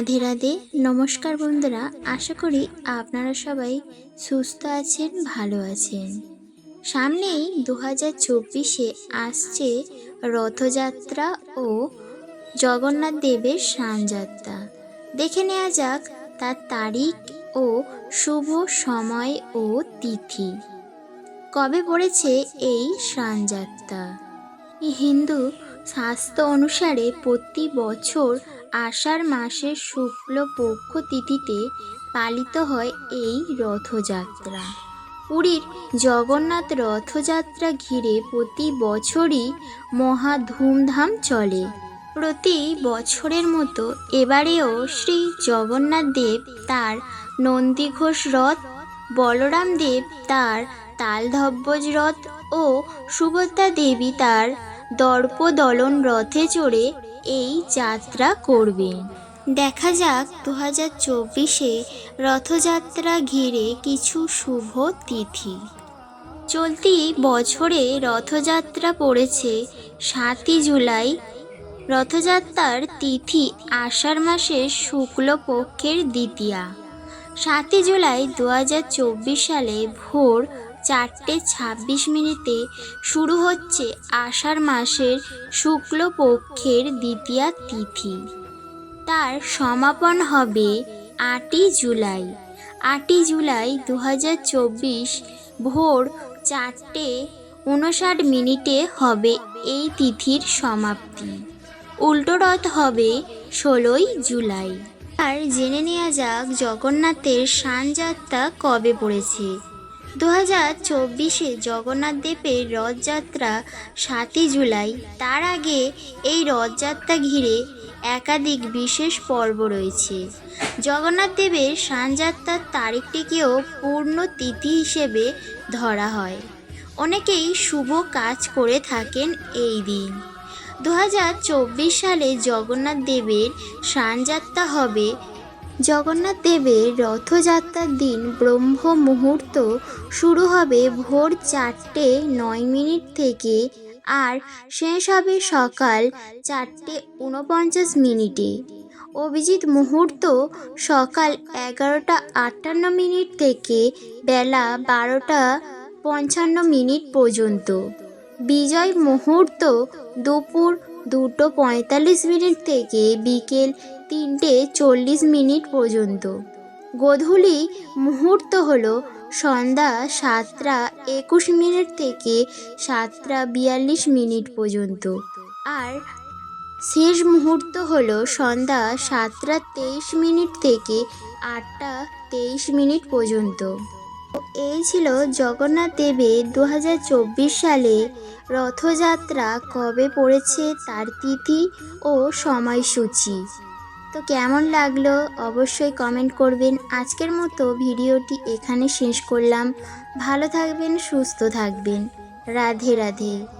রাধে রাধে। নমস্কার বন্ধুরা, আশা করি আপনারা সবাই সুস্থ আছেন, ভালো আছেন। সামনেই দু হাজার চব্বিশে আসছে রথযাত্রা ও জগন্নাথ দেবের স্নানযাত্রা দেখে নেওয়া যাক তার তারিখ ও শুভ সময় ও তিথি। কবে পড়েছে এই স্নানযাত্রা হিন্দু শাস্ত্র অনুসারে প্রতি বছর আষাঢ় মাসের শুক্লপক্ষ তিথিতে পালিত হয় এই রথযাত্রা। পুরীর জগন্নাথ রথযাত্রা ঘিরে প্রতি বছরই মহা ধুমধাম চলে। প্রতি বছরের মতো এবারেও শ্রী জগন্নাথ দেব তার নন্দীঘোষ রথ, বলরাম দেব তার তালধব্বজ রথ ও সুভদ্রা দেবী তার দর্পদলন রথে চড়ে এই যাত্রা করবেন দেখা যাক দু হাজার চব্বিশে রথযাত্রা ঘিরে কিছু শুভ তিথি। চলতি বছরে রথযাত্রা পড়েছে সাতই জুলাই। রথযাত্রার তিথি আষাঢ় মাসের শুক্লপক্ষের দ্বিতীয়া। সাতই জুলাই দু হাজার চব্বিশ সালে ভোর চারটে ছাব্বিশ মিনিটে শুরু হচ্ছে আষাঢ় মাসের শুক্লপক্ষের দ্বিতীয়া তিথি। তার সমাপন হবে আটই জুলাই। আটই জুলাই দু হাজার চব্বিশ ভোর চারটে উনষাট মিনিটে হবে এই তিথির সমাপ্তি। উল্টো রথ হবে ষোলোই জুলাই। আর জেনে নেওয়া যাক জগন্নাথের সানযাত্রা কবে পড়েছে। দু হাজার চব্বিশে জগন্নাথ দেবের রথযাত্রা সাতই জুলাই। তার আগে এই রথযাত্রা ঘিরে একাধিক বিশেষ পর্ব রয়েছে। জগন্নাথ দেবের স্নানযাত্রার তারিখটিকেও পূর্ণ তিথি হিসেবে ধরা হয়। অনেকেই শুভ কাজ করে থাকেন এই দিন। দু হাজার চব্বিশ সালে জগন্নাথ দেবের স্নানযাত্রা হবে জগন্নাথ দেবের রথযাত্রার দিন ব্রহ্ম মুহূর্ত শুরু হবে ভোর চারটে নয় মিনিট থেকে আর শেষ হবে সকাল চারটে উনপঞ্চাশ মিনিটে। অভিজিৎ মুহূর্ত সকাল এগারোটা আটান্ন মিনিট থেকে বেলা বারোটা পঞ্চান্ন মিনিট পর্যন্ত। বিজয় মুহূর্ত দুপুর দুটো পঁয়তাল্লিশ মিনিট থেকে বিকেল তিনটে চল্লিশ মিনিট পর্যন্ত। গোধূলি মুহূর্ত হলো সন্ধ্যা সাতটা একুশ মিনিট থেকে সাতটা বিয়াল্লিশ মিনিট পর্যন্ত। আর শেষ মুহূর্ত হলো সন্ধ্যা সাতটা তেইশ মিনিট থেকে আটটা তেইশ মিনিট পর্যন্ত। এই ছিল জগন্নাথ দেবের দু হাজার চব্বিশ সালে রথযাত্রা, কবে পড়েছে তার তিথি ও সময়সূচি। তো কেমন লাগল অবশ্যই কমেন্ট করবেন। আজকের মতো ভিডিওটি এখানে শেষ করলাম। ভালো থাকবেন, সুস্থ থাকবেন। রাধে রাধে।